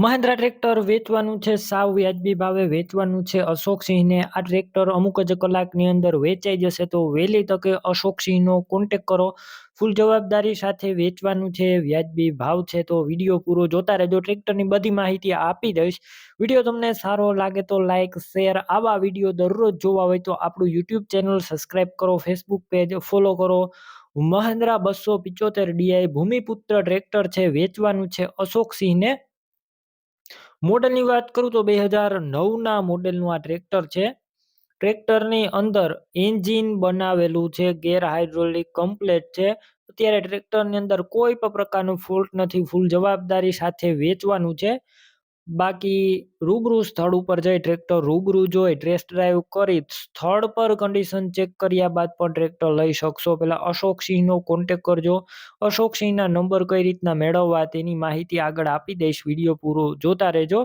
Mahindra tractor વેચવાનું છે, સાવ વ્યાજબી ભાવે વેચવાનું છે. અશોકસિંહને આ ટ્રેક્ટર અમુક જ કલાકની અંદર વેચાઈ જશે તો વહેલી તકે અશોકસિંહનો કોન્ટેક કરો. ફૂલ જવાબદારી સાથે વેચવાનું છે, વ્યાજબી ભાવ છે તો વીડિયો પૂરો જોતા રહેજો. ટ્રેક્ટરની બધી માહિતી આપી દઈશ. વીડિયો તમને સારો લાગે તો લાઇક શેર, આવા વીડિયો દરરોજ જોવા હોય તો આપણું યુટ્યુબ ચેનલ સબસ્ક્રાઈબ કરો, ફેસબુક પેજ ફોલો કરો. મહિન્દ્રા બસો પિચોતેર ડીઆઈ ભૂમિપુત્ર ટ્રેક્ટર છે, વેચવાનું છે અશોકસિંહને મોડલની વાત કરું તો બે હજાર નવના મોડેલનું આ ટ્રેક્ટર છે. ટ્રેક્ટરની અંદર એન્જિન બનાવેલું છે, ગેર હાઇડ્રોલિક કમ્પ્લેટ છે. અત્યારે ટ્રેક્ટરની અંદર કોઈ પણ પ્રકારનું ફોલ્ટ નથી, ફૂલ જવાબદારી સાથે વેચવાનું છે. બાકી રૂબરૂ સ્થળ ઉપર જઈ ટ્રેક્ટર રૂબરૂ જોઈ ટેસ્ટ ડ્રાઈવ કરી સ્થળ પર કન્ડિશન ચેક કર્યા બાદ પણ ટ્રેક્ટર લઈ શકશો. પહેલાં અશોકસિંહનો કોન્ટેક કરજો. અશોકસિંહના નંબર કઈ રીતના મેળવવા તેની માહિતી આગળ આપી દઈશ. વીડિયો પૂરો જોતા રહેજો.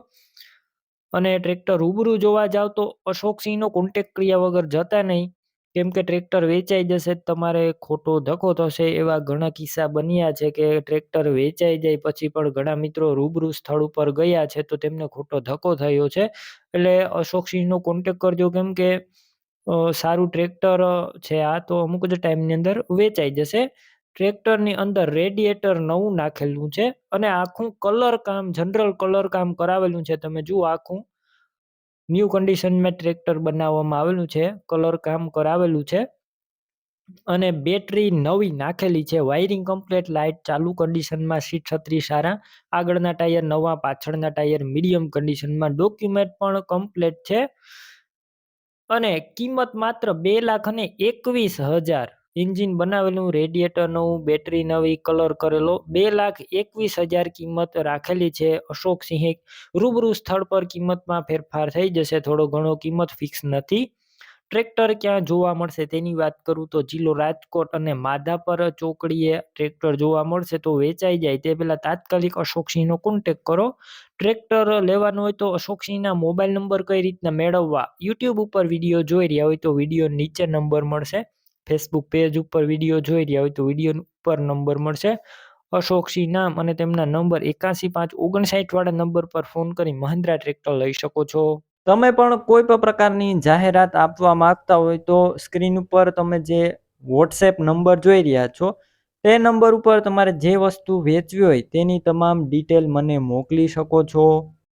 અને ટ્રેક્ટર રૂબરૂ જોવા જાવ તો અશોકસિંહનો કોન્ટેક કર્યા વગર જતા નહીં. કેમ કે ટ્રેક્ટર વેચાઈ જશે તમારે ખોટો ધક્કો થશે એવા ઘણા કિસ્સા બન્યા છે કે ટ્રેક્ટર વેચાઈ જાય પછી પણ ઘણા મિત્રો રૂબરૂ સ્થળ ઉપર ગયા છે તો તેમને ખોટો ધક્કો થયો છે. એટલે અશોકસિંહનો કોન્ટેક કરજો કેમ કે સારું ટ્રેક્ટર છે આ તો અમુક જ ટાઈમની અંદર વેચાઈ જશે. ટ્રેક્ટરની અંદર રેડિએટર નવું નાખેલું છે અને આખું કલર કામ, જનરલ કલર કામ કરાવેલું છે. તમે જુઓ આખું ન્યૂ કન્ડિશનમાં ટ્રેક્ટર બનાવવામાં આવેલું છે, કલર કામ કરાવેલું છે અને બેટરી નવી નાખેલી છે, વાયરિંગ કમ્પ્લીટ, લાઇટ ચાલુ કન્ડિશનમાં, સીટ છત્રી સારા, આગળના ટાયર નવા, પાછળના ટાયર મીડિયમ કન્ડિશનમાં, ડોક્યુમેન્ટ પણ કમ્પ્લીટ છે અને કિંમત માત્ર બે લાખ અને એકવીસ હજાર એન્જિન બનાવેલું, રેડિએટર નવું, બેટરી નવી, કલર કરેલો, બે લાખ એકવીસ હજાર કિંમત રાખેલી છે. અશોક સિંહે રૂબરૂ સ્થળ પર કિંમતમાં ફેરફાર થઈ જશે. થોડો ઘણો કિંમત ફિક્સ નથી. ટ્રેક્ટર ક્યાં જોવા મળશે? તેની વાત કરું તો જિલ્લો રાજકોટ અને માધાપર ચોકડીએ ટ્રેક્ટર જોવા મળશે તો વેચાઈ જાય. તે પહેલાં તાત્કાલિક અશોકસિંહનો કોન્ટેક કરો. ટ્રેક્ટર લેવાનું હોય તો અશોકસિંહના મોબાઈલ નંબર કઈ રીતના મેળવવા? યુટ્યુબ ઉપર વીડિયો જોઈ રહ્યા હોય તો વીડિયો નીચે નંબર મળશે. ફેસબુક પેજ ઉપર વીડિયો જોઈ રહ્યા હોય તો વીડિયો ઉપર નંબર મળશે. અશોકસિંહ નામ અને તેમના નંબર એકાસી પાંચ ઓગણસાઠ વાળા નંબર પર ફોન કરી મહિન્દ્રા ટ્રેક્ટર લઈ શકો છો. તમે પણ કોઈ પણ પ્રકારની જાહેરાત આપવા માંગતા હોય તો સ્ક્રીન ઉપર તમે જે વોટ્સએપ નંબર જોઈ રહ્યા છો, તે નંબર ઉપર તમારે જે વસ્તુ વેચવી હોય તેની તમામ ડિટેલ મને મોકલી શકો છો.